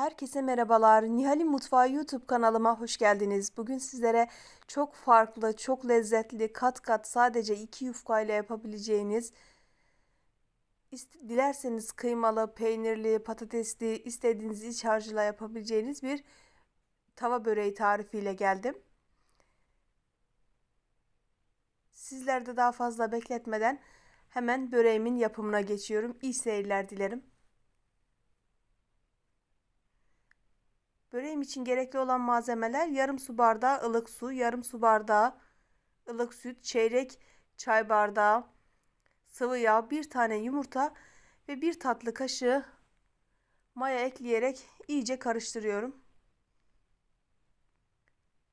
Herkese merhabalar. Nihal'in Mutfağı YouTube kanalıma hoş geldiniz. Bugün sizlere çok farklı, çok lezzetli, kat kat sadece iki yufka ile yapabileceğiniz, dilerseniz kıymalı, peynirli, patatesli, istediğiniz iç harcıyla yapabileceğiniz bir tava böreği tarifiyle geldim. Sizler de daha fazla bekletmeden hemen böreğimin yapımına geçiyorum. İyi seyirler dilerim. Böreğim için gerekli olan malzemeler yarım su bardağı ılık su, yarım su bardağı ılık süt, çeyrek çay bardağı sıvı yağ, bir tane yumurta ve bir tatlı kaşığı maya ekleyerek iyice karıştırıyorum.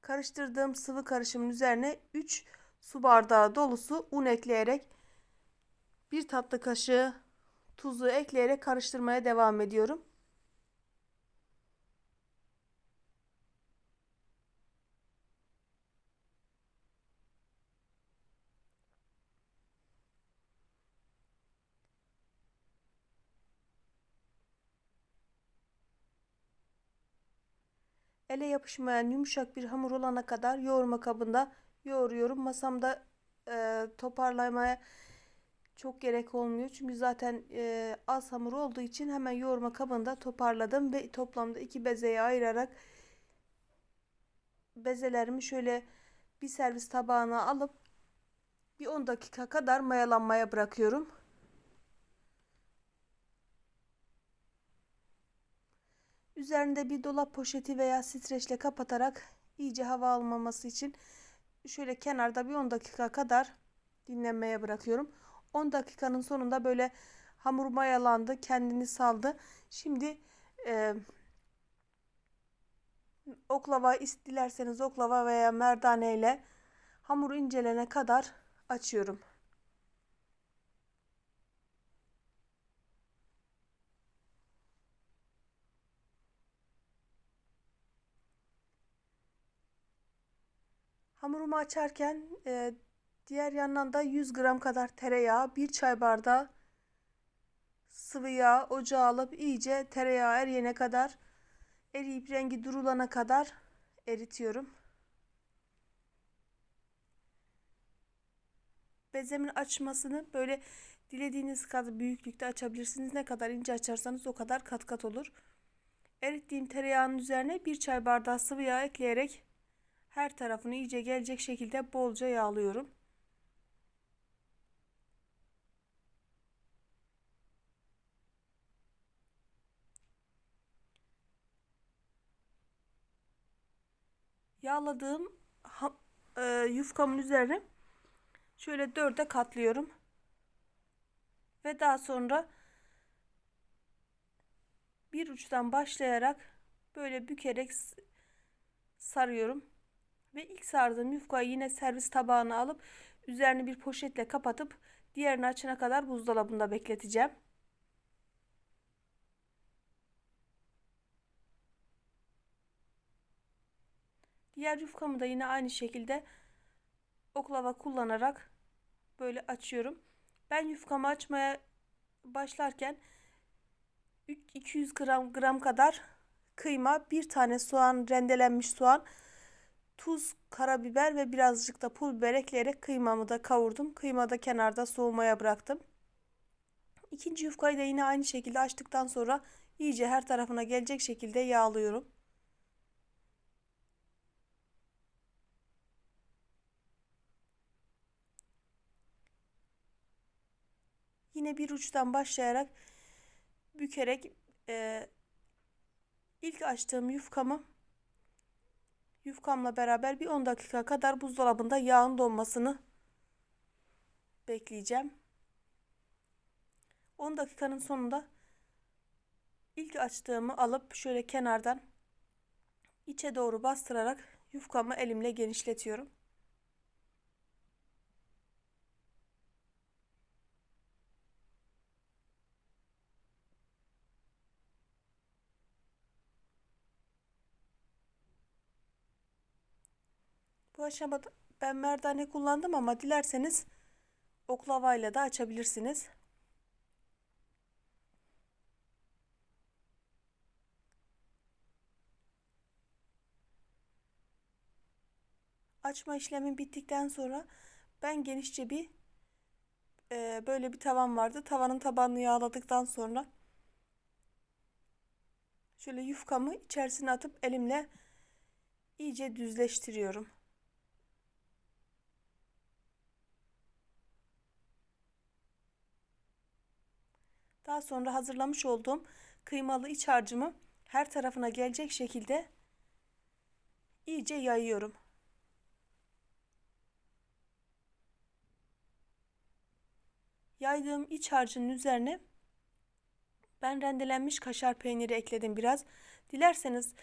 Karıştırdığım sıvı karışımın üzerine 3 su bardağı dolusu un ekleyerek bir tatlı kaşığı tuzu ekleyerek karıştırmaya devam ediyorum. Ele yapışmayan yumuşak bir hamur olana kadar yoğurma kabında yoğuruyorum. Masamda e, toparlamaya çok gerek olmuyor. Çünkü zaten e, az hamur olduğu için hemen yoğurma kabında toparladım ve toplamda iki bezeye ayırarak bezelerimi şöyle bir servis tabağına alıp bir 10 dakika kadar mayalanmaya bırakıyorum. Üzerinde bir dolap poşeti veya streçle kapatarak iyice hava almaması için şöyle kenarda bir 10 dakika kadar dinlenmeye bırakıyorum. 10 dakikanın sonunda böyle hamur mayalandı, kendini saldı. Şimdi e, oklava dilerseniz oklava veya merdane ile hamur incelene kadar açıyorum. Hamurumu açarken e, diğer yandan da 100 gram kadar tereyağı, bir çay bardağı sıvı yağ ocağa alıp iyice tereyağı eriyene kadar eriyip rengi durulana kadar eritiyorum. Bezemin açmasını böyle dilediğiniz kadar büyüklükte açabilirsiniz. Ne kadar ince açarsanız o kadar kat kat olur. Erittiğim tereyağının üzerine bir çay bardağı sıvı yağ ekleyerek her tarafını iyice gelecek şekilde bolca yağlıyorum. Yağladığım e, yufkamın üzerine şöyle dörde katlıyorum. Ve daha sonra bir uçtan başlayarak böyle bükerek sarıyorum. Ve ilk sardığım yufkayı yine servis tabağına alıp üzerini bir poşetle kapatıp diğerini açana kadar buzdolabında bekleteceğim. Diğer yufkamı da yine aynı şekilde oklava kullanarak böyle açıyorum. Ben yufkamı açmaya başlarken 200 gram, gram kadar kıyma, bir tane soğan, rendelenmiş soğan, tuz, karabiber ve birazcık da pul biber ekleyerek kıymamı da kavurdum. Kıyma da kenarda soğumaya bıraktım. İkinci yufkayı da yine aynı şekilde açtıktan sonra iyice her tarafına gelecek şekilde yağlıyorum. Yine bir uçtan başlayarak bükerek e, ilk açtığım yufkamı yufkamla beraber bir 10 dakika kadar buzdolabında yağın donmasını bekleyeceğim. 10 dakikanın sonunda ilk açtığımı alıp şöyle kenardan içe doğru bastırarak yufkamı elimle genişletiyorum. Bu aşamada ben merdane kullandım ama dilerseniz oklavayla da açabilirsiniz. Açma işlemin bittikten sonra ben genişçe bir e, böyle bir tavan vardı. Tavanın tabanını yağladıktan sonra şöyle yufkamı içerisine atıp elimle iyice düzleştiriyorum. Daha sonra hazırlamış olduğum kıymalı iç harcımı her tarafına gelecek şekilde iyice yayıyorum. Yaydığım iç harcının üzerine ben rendelenmiş kaşar peyniri ekledim biraz. Dilerseniz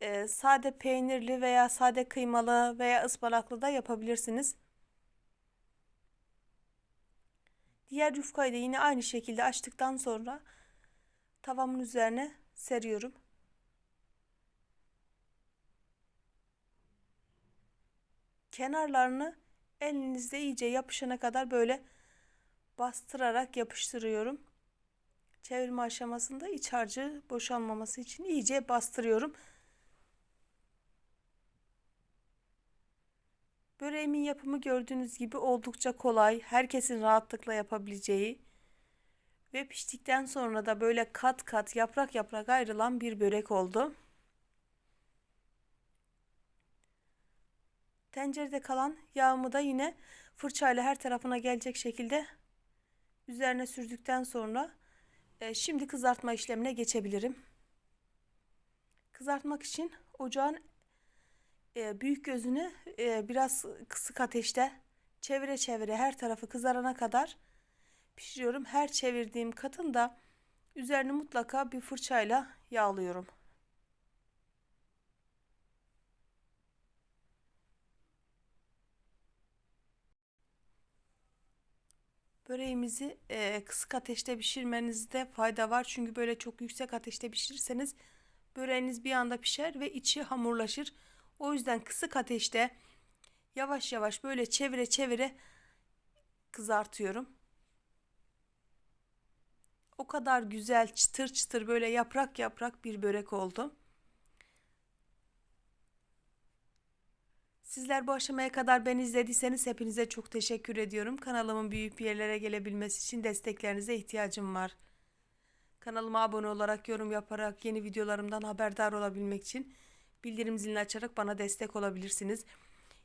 e, sade peynirli veya sade kıymalı veya ıspanaklı da yapabilirsiniz. Diğer yufkayı da yine aynı şekilde açtıktan sonra tavamın üzerine seriyorum. Kenarlarını elinizde iyice yapışana kadar böyle bastırarak yapıştırıyorum. Çevirme aşamasında iç harcı boşalmaması için iyice bastırıyorum. Böreğimin yapımı gördüğünüz gibi oldukça kolay, herkesin rahatlıkla yapabileceği ve piştikten sonra da böyle kat kat yaprak yaprak ayrılan bir börek oldu. Tencerede kalan yağımı da yine fırçayla her tarafına gelecek şekilde üzerine sürdükten sonra e, şimdi kızartma işlemine geçebilirim. Kızartmak için ocağın e, büyük gözünü e, biraz kısık ateşte çevire çevire her tarafı kızarana kadar pişiriyorum. Her çevirdiğim katın da üzerini mutlaka bir fırçayla yağlıyorum. Böreğimizi e, kısık ateşte pişirmenizde fayda var. Çünkü böyle çok yüksek ateşte pişirirseniz böreğiniz bir anda pişer ve içi hamurlaşır. O yüzden kısık ateşte yavaş yavaş böyle çevire çevire kızartıyorum. O kadar güzel çıtır çıtır böyle yaprak yaprak bir börek oldu. Sizler bu aşamaya kadar beni izlediyseniz hepinize çok teşekkür ediyorum. Kanalımın büyük yerlere gelebilmesi için desteklerinize ihtiyacım var. Kanalıma abone olarak, yorum yaparak, yeni videolarımdan haberdar olabilmek için bildirim zilini açarak bana destek olabilirsiniz.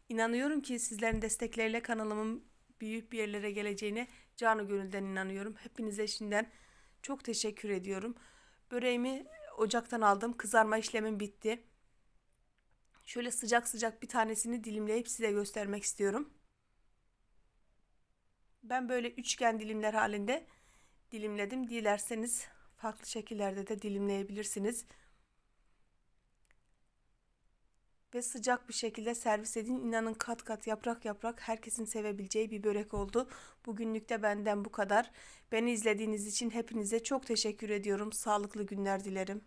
İnanıyorum ki sizlerin destekleriyle kanalımın büyük bir yerlere geleceğine canı gönülden inanıyorum. Hepinize şimdiden çok teşekkür ediyorum. Böreğimi ocaktan aldım. Kızarma işlemim bitti. Şöyle sıcak sıcak bir tanesini dilimleyip size göstermek istiyorum. Ben böyle üçgen dilimler halinde dilimledim. Dilerseniz farklı şekillerde de dilimleyebilirsiniz. Ve sıcak bir şekilde servis edin. İnanın kat kat yaprak yaprak herkesin sevebileceği bir börek oldu. Bugünlük de benden bu kadar. Beni izlediğiniz için hepinize çok teşekkür ediyorum. Sağlıklı günler dilerim.